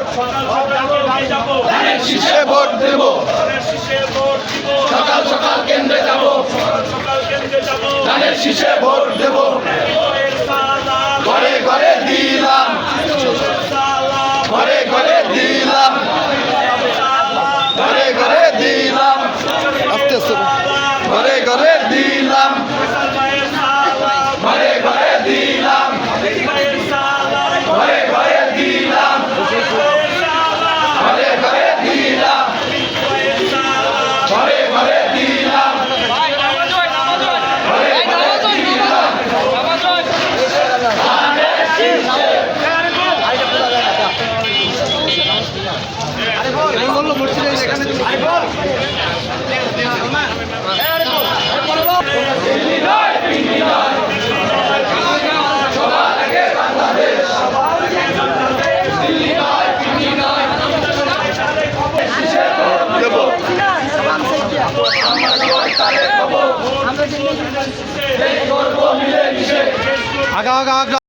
সকাল সকাল কেন্দ্রে যাব ধানের শীষে ভোট দেব। ধানের শীষে ভোট দিব সকাল সকাল কেন্দ্রে যাব। সকাল সকাল কেন্দ্রে যাব শীষে ভোট হলো মসজিদের এখানে আগা আগা আগা